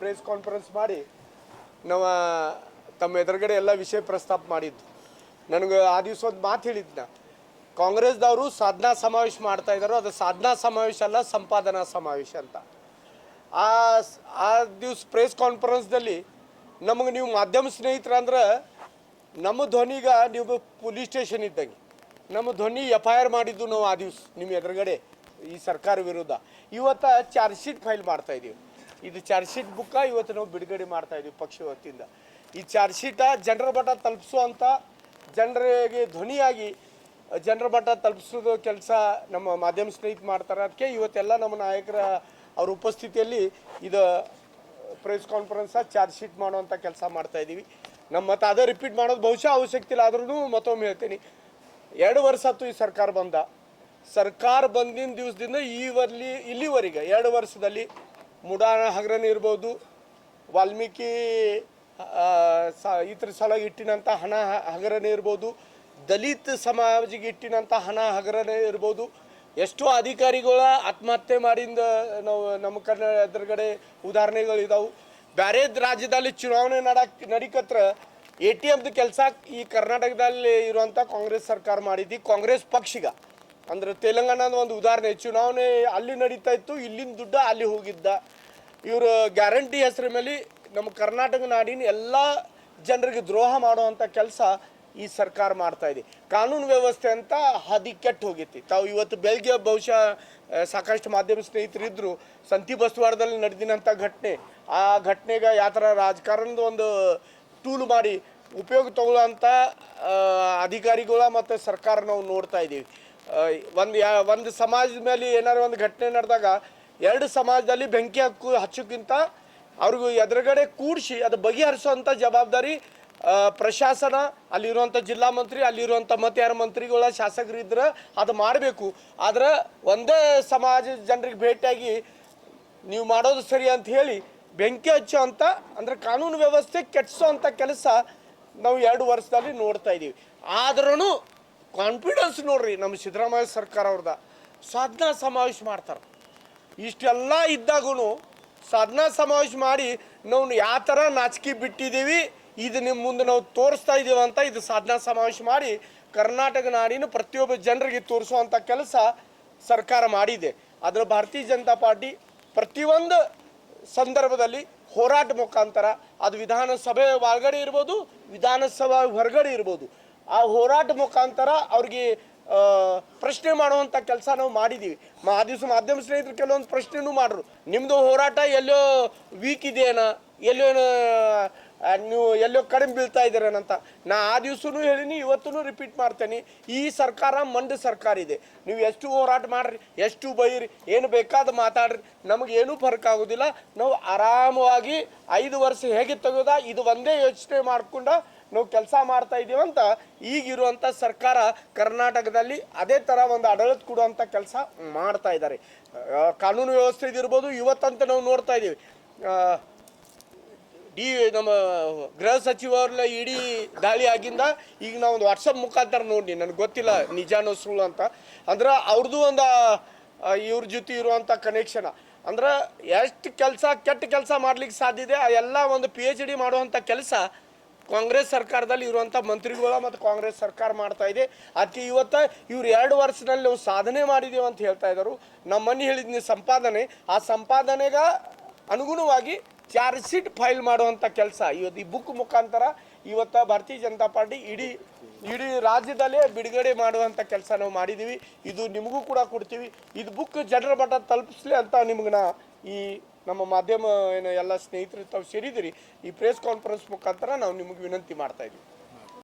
Press conference ಮಾಡಿ ನಾವು ತಮ್ಮ ಎದುರುಗಡೆ ಎಲ್ಲ ವಿಷಯ ಪ್ರಸ್ತಾಪ ಮಾಡಿದ್ದು. ನನಗೆ ಆ ದಿವಸ ಒಂದು ಮಾತು ಹೇಳಿದ್ನ ಕಾಂಗ್ರೆಸ್ದವರು ಸಾಧನಾ ಸಮಾವೇಶ ಮಾಡ್ತಾ ಇದ್ದಾರೆ ಅದು ಸಾಧನಾ ಸಮಾವೇಶ ಅಲ್ಲ, ಸಂಪಾದನಾ ಸಮಾವೇಶ ಅಂತ. ಆ ಆ ದಿವ್ಸ ಪ್ರೆಸ್ ಕಾನ್ಫರೆನ್ಸ್ದಲ್ಲಿ ನಮಗೆ ನೀವು ಮಾಧ್ಯಮ ಸ್ನೇಹಿತರ ಅಂದ್ರೆ ನಮ್ಮ ಧ್ವನಿಗ ನೀವು ಪೊಲೀಸ್ ಸ್ಟೇಷನ್ ಇದ್ದಂಗೆ. ನಮ್ಮ ಧ್ವನಿ ಎಫ್ ಐ ಆರ್ ಮಾಡಿದ್ದು ನಾವು ಆ ದಿವಸ ನಿಮ್ಮ ಎದುರುಗಡೆ ಈ ಸರ್ಕಾರ ವಿರುದ್ಧ. ಇವತ್ತು ಚಾರ್ಜ್ ಶೀಟ್ ಫೈಲ್ ಮಾಡ್ತಾ ಇದೀವಿ. ಇದು ಚಾರ್ಜ್ ಶೀಟ್ ಬುಕ್ಕ, ಇವತ್ತು ನಾವು ಬಿಡುಗಡೆ ಮಾಡ್ತಾ ಇದ್ದೀವಿ ಪಕ್ಷ ವತಿಯಿಂದ ಈ ಚಾರ್ಜ್ ಶೀಟ ಜನರ ಮಟ್ಟ ತಲುಪಿಸುವಂಥ ಜನರಿಗೆ ಧ್ವನಿಯಾಗಿ ಜನರ ಬಟ ತಲುಪಿಸೋದು ಕೆಲಸ ನಮ್ಮ ಮಾಧ್ಯಮ ಸ್ನೇಹಿತ ಮಾಡ್ತಾರೆ. ಅದಕ್ಕೆ ಇವತ್ತೆಲ್ಲ ನಮ್ಮ ನಾಯಕರ, ಅವ್ರ ಉಪಸ್ಥಿತಿಯಲ್ಲಿ ಇದು ಪ್ರೆಸ್ ಕಾನ್ಫರೆನ್ಸ್ ಚಾರ್ಜ್ ಶೀಟ್ ಮಾಡುವಂಥ ಕೆಲಸ ಮಾಡ್ತಾ ಇದ್ದೀವಿ ನಮ್ಮ ಮತ್ತೆ ಅದೇ ರಿಪೀಟ್ ಮಾಡೋದು, ಬಹುಶಃ ಅವಶ್ಯಕತೆ ಇಲ್ಲ ಆದ್ರೂ ಮತ್ತೊಮ್ಮೆ ಹೇಳ್ತೀನಿ. ಎರಡು ವರ್ಷ ಆಯ್ತು ಈ ಸರ್ಕಾರ ಬಂದ. ಸರ್ಕಾರ ಬಂದಿನ ದಿವಸದಿಂದ ಈವರ್ಲಿ ಇಲ್ಲಿವರೆಗೆ ಎರಡು ವರ್ಷದಲ್ಲಿ ಮುಡಾಣ ಹಗರಣ ಇರ್ಬೋದು, ವಾಲ್ಮೀಕಿ ಸ- ಇತರ ಸಲುವಾಗಿ ಇಟ್ಟಿನಂಥ ಹಣ ಹಗರಣ ಇರ್ಬೋದು, ದಲಿತ ಸಮಾಜಿಗೆ ಇಟ್ಟಿನಂಥ ಹಣ ಹಗರಣ ಇರ್ಬೋದು, ಎಷ್ಟೋ ಅಧಿಕಾರಿಗಳ ಆತ್ಮಹತ್ಯೆ ಮಾಡಿಂದ ನಾವು ನಮ್ಮ ಕನ್ನಡ ಎದುರುಗಡೆ ಉದಾಹರಣೆಗಳು ಇದಾವು. ಬೇರೆ ರಾಜ್ಯದಲ್ಲಿ ಚುನಾವಣೆ ನಡಕ್, ನಡಿಕತ್ರ ಎ ಟಿ ಎಮ್ದು ಕೆಲಸ ಈ ಕರ್ನಾಟಕದಲ್ಲಿ ಇರುವಂಥ ಕಾಂಗ್ರೆಸ್ ಸರ್ಕಾರ ಮಾಡಿದ್ದು ಕಾಂಗ್ರೆಸ್ ಪಕ್ಷಿಗ. ಅಂದ್ರೆ ತೆಲಂಗಾಣದ ಒಂದು ಉದಾಹರಣೆ, ಚುನಾವಣೆ ಅಲ್ಲಿ ನಡೀತಾ ಇತ್ತು, ಇಲ್ಲಿನ ದುಡ್ಡು ಅಲ್ಲಿ ಹೋಗಿದ್ದ. ಇವರು ಗ್ಯಾರಂಟಿ ಹೆಸರ ಮೇಲೆ ನಮ್ಮ ಕರ್ನಾಟಕ ನಾಡಿನ ಎಲ್ಲ ಜನರಿಗೆ ದ್ರೋಹ ಮಾಡುವಂಥ ಕೆಲಸ ಈ ಸರ್ಕಾರ ಮಾಡ್ತಾ ಇದೆ. ಕಾನೂನು ವ್ಯವಸ್ಥೆ ಅಂತ ಹದಿ ಕೆಟ್ಟು ಹೋಗೈತಿ. ತಾವು ಇವತ್ತು ಬೆಳಗ್ಗೆ ಬಹುಶಃ ಸಾಕಷ್ಟು ಮಾಧ್ಯಮ ಸ್ನೇಹಿತರಿದ್ರು ಸಂತಿ ಬಸವಾಡದಲ್ಲಿ ನಡೆದಿನಂಥ ಘಟನೆ. ಆ ಘಟನೆಗೆ ಯಾವ ಥರ ರಾಜಕಾರಣದ ಒಂದು ಟೂಲ್ ಮಾಡಿ ಉಪಯೋಗ ತಗೊಳ್ಳೋಂಥ ಅಧಿಕಾರಿಗಳ ಮತ್ತು ಸರ್ಕಾರ ನಾವು ನೋಡ್ತಾ ಇದ್ದೀವಿ ಒಂದು ಯಾ, ಒಂದು ಸಮಾಜದ ಮೇಲೆ ಏನಾದ್ರು ಒಂದು ಘಟನೆ ನಡೆದಾಗ ಎರಡು ಸಮಾಜದಲ್ಲಿ ಬೆಂಕಿ ಹಕ್ಕು ಹಚ್ಚೋಕ್ಕಿಂತ ಅವ್ರಿಗೂ ಎದುರುಗಡೆ ಕೂಡಿಸಿ ಅದು ಬಗೆಹರಿಸುವಂಥ ಜವಾಬ್ದಾರಿ ಪ್ರಶಾಸನ ಅಲ್ಲಿರುವಂಥ ಜಿಲ್ಲಾ ಮಂತ್ರಿ ಅಲ್ಲಿರುವಂಥ ಮತ್ತಾರ ಮಂತ್ರಿಗಳ ಶಾಸಕರು ಇದ್ರೆ ಅದು ಮಾಡಬೇಕು. ಆದ್ರೆ ಒಂದೇ ಸಮಾಜ ಜನರಿಗೆ ಭೇಟಿಯಾಗಿ ನೀವು ಮಾಡೋದು ಸರಿ ಅಂತ ಹೇಳಿ ಬೆಂಕಿ ಹಚ್ಚೋ ಅಂತ ಅಂದ್ರೆ ಕಾನೂನು ವ್ಯವಸ್ಥೆ ಕೆಡಿಸೋ ಕೆಲಸ ನಾವು ಎರಡು ವರ್ಷದಲ್ಲಿ ನೋಡ್ತಾ ಇದ್ದೀವಿ. ಆದ್ರೂ ಕಾನ್ಫಿಡೆನ್ಸ್ ನೋಡ್ರಿ ನಮ್ಮ ಸಿದ್ದರಾಮಯ್ಯ ಸರ್ಕಾರ ಅವ್ರದ. ಸಾಧನಾ ಸಮಾವೇಶ ಮಾಡ್ತಾರೆ. ಇಷ್ಟೆಲ್ಲ ಇದ್ದಾಗೂ ಸಾಧನಾ ಸಮಾವೇಶ ಮಾಡಿ ನಾವು ಯಾವ ಥರ ನಾಚಿಕೆ ಬಿಟ್ಟಿದ್ದೀವಿ, ಇದು ನಿಮ್ಮ ಮುಂದೆ ನಾವು ತೋರಿಸ್ತಾ ಇದ್ದೀವಿ ಅಂತ ಇದು ಸಾಧನಾ ಸಮಾವೇಶ ಮಾಡಿ ಕರ್ನಾಟಕ ನಾಡಿನ ಪ್ರತಿಯೊಬ್ಬ ಜನರಿಗೆ ತೋರಿಸುವಂಥ ಕೆಲಸ ಸರ್ಕಾರ ಮಾಡಿದೆ. ಅದರ ಭಾರತೀಯ ಜನತಾ ಪಾರ್ಟಿ ಪ್ರತಿಯೊಂದು ಸಂದರ್ಭದಲ್ಲಿ ಹೋರಾಟ ಮುಖಾಂತರ, ಅದು ವಿಧಾನಸಭೆ ಒಳಗಡೆ ಇರ್ಬೋದು, ವಿಧಾನಸಭಾ ಹೊರಗಡೆ ಇರ್ಬೋದು, ಆ ಹೋರಾಟ ಮುಖಾಂತರ ಅವ್ರಿಗೆ ಪ್ರಶ್ನೆ ಮಾಡುವಂಥ ಕೆಲಸ ನಾವು ಮಾಡಿದ್ದೀವಿ ಮಾ ದಿವಸ ಮಾಧ್ಯಮ ಸ್ನೇಹಿತರು ಕೆಲವೊಂದು ಪ್ರಶ್ನೆನೂ ಮಾಡ್ರು. ನಿಮ್ಮದು ಹೋರಾಟ ಎಲ್ಲೋ ವೀಕ್ ಇದೆಯೇನ? ಎಲ್ಲೋ ನೀವು ಎಲ್ಲೋ ಕಡಿಮೆ ಬೀಳ್ತಾ ಇದ್ದೀರೇನಂತ. ನಾ ಆ ದಿವಸನೂ ಹೇಳಿನಿ ಇವತ್ತೂ ರಿಪೀಟ್ ಮಾಡ್ತೇನೆ. ಈ ಸರ್ಕಾರ ಮಂಡ ಸರ್ಕಾರ ಇದೆ. ನೀವು ಎಷ್ಟು ಹೋರಾಟ ಮಾಡ್ರಿ, ಎಷ್ಟು ಬೈರಿ, ಏನು ಬೇಕಾದ ಮಾತಾಡ್ರಿ. ನಮಗೆ ಏನೂ ಫರ್ಕ್ ಆಗೋದಿಲ್ಲ. ನಾವು ಆರಾಮವಾಗಿ ಐದು ವರ್ಷ ಹೇಗೆ ತೆಗೆದ, ಇದು ಒಂದೇ ಯೋಚನೆ ಮಾಡ್ಕೊಂಡು ನಾವು ಕೆಲಸ ಮಾಡ್ತಾ ಇದೀವಿ ಅಂತ ಈಗಿರುವಂಥ ಸರ್ಕಾರ ಕರ್ನಾಟಕದಲ್ಲಿ ಅದೇ ಥರ ಒಂದು ಆಡಳಿತ ಕೊಡುವಂಥ ಕೆಲಸ ಮಾಡ್ತಾ ಇದ್ದಾರೆ. ಕಾನೂನು ವ್ಯವಸ್ಥೆ ಇದಿರ್ಬೋದು ಇವತ್ತಂತ ನಾವು ನೋಡ್ತಾ ಇದ್ದೀವಿ. ಡಿ ನಮ್ಮ ಗೃಹ ಸಚಿವರಲ್ಲ ಇಡೀ ದಾಳಿ ಆಗಿಂದ ಈಗ ನಾವು ಒಂದು ವಾಟ್ಸಪ್ ಮುಖಾಂತರ ನೋಡಿ, ನನಗೆ ಗೊತ್ತಿಲ್ಲ ನಿಜಾನೋ ಸುಳ್ಳು ಅಂತ. ಅಂದ್ರೆ ಅವ್ರದ್ದು ಒಂದು ಇವ್ರ ಜೊತೆ ಇರುವಂಥ ಕನೆಕ್ಷನ್ ಅಂದ್ರೆ ಎಷ್ಟು ಕೆಲಸ, ಕೆಟ್ಟ ಕೆಲಸ ಮಾಡ್ಲಿಕ್ಕೆ ಸಾಧ್ಯ ಇದೆ, ಆ ಎಲ್ಲ ಒಂದು ಪಿ ಎಚ್ ಡಿ ಮಾಡುವಂಥ ಕೆಲಸ ಕಾಂಗ್ರೆಸ್ ಸರ್ಕಾರದಲ್ಲಿ ಇರುವಂಥ ಮಂತ್ರಿಗಳು ಮತ್ತು ಕಾಂಗ್ರೆಸ್ ಸರ್ಕಾರ ಮಾಡ್ತಾ ಇದೆ. ಅದಕ್ಕೆ ಇವತ್ತು ಇವ್ರು ಎರಡು ವರ್ಷದಲ್ಲಿ ನಾವು ಸಾಧನೆ ಮಾಡಿದ್ದೀವಿ ಅಂತ ಹೇಳ್ತಾ ಇದ್ದರು ನಮ್ಮನ್ನು ಮನೆ ಹೇಳಿದ್ನಿ ಸಂಪಾದನೆ. ಆ ಸಂಪಾದನೆಗ ಅನುಗುಣವಾಗಿ ಚಾರ್ಜ್ ಶೀಟ್ ಫೈಲ್ ಮಾಡುವಂಥ ಕೆಲಸ. ಇವತ್ತು ಈ ಬುಕ್ ಮುಖಾಂತರ ಇವತ್ತು ಭಾರತೀಯ ಜನತಾ ಪಾರ್ಟಿ ಇಡೀ ಇಡೀ ರಾಜ್ಯದಲ್ಲೇ ಬಿಡುಗಡೆ ಮಾಡುವಂಥ ಕೆಲಸ ನಾವು ಮಾಡಿದ್ದೀವಿ ಇದು ನಿಮಗೂ ಕೂಡ ಕೊಡ್ತೀವಿ. ಇದು ಬುಕ್ ಜನರ ಮಟ್ಟ ತಲುಪಿಸ್ಲಿ ಅಂತ ನಿಮ್ಗೆ ನಾ ಈ ನಮ್ಮ ಮಾಧ್ಯಮ ಏನು ಎಲ್ಲ ಸ್ನೇಹಿತರು ತಾವು ಸೇರಿದಿರಿ ಈ ಪ್ರೆಸ್ ಕಾನ್ಫರೆನ್ಸ್ ಮುಖಾಂತರ ನಾವು ನಿಮಗೆ ವಿನಂತಿ ಮಾಡ್ತಾ ಇದ್ದೀವಿ.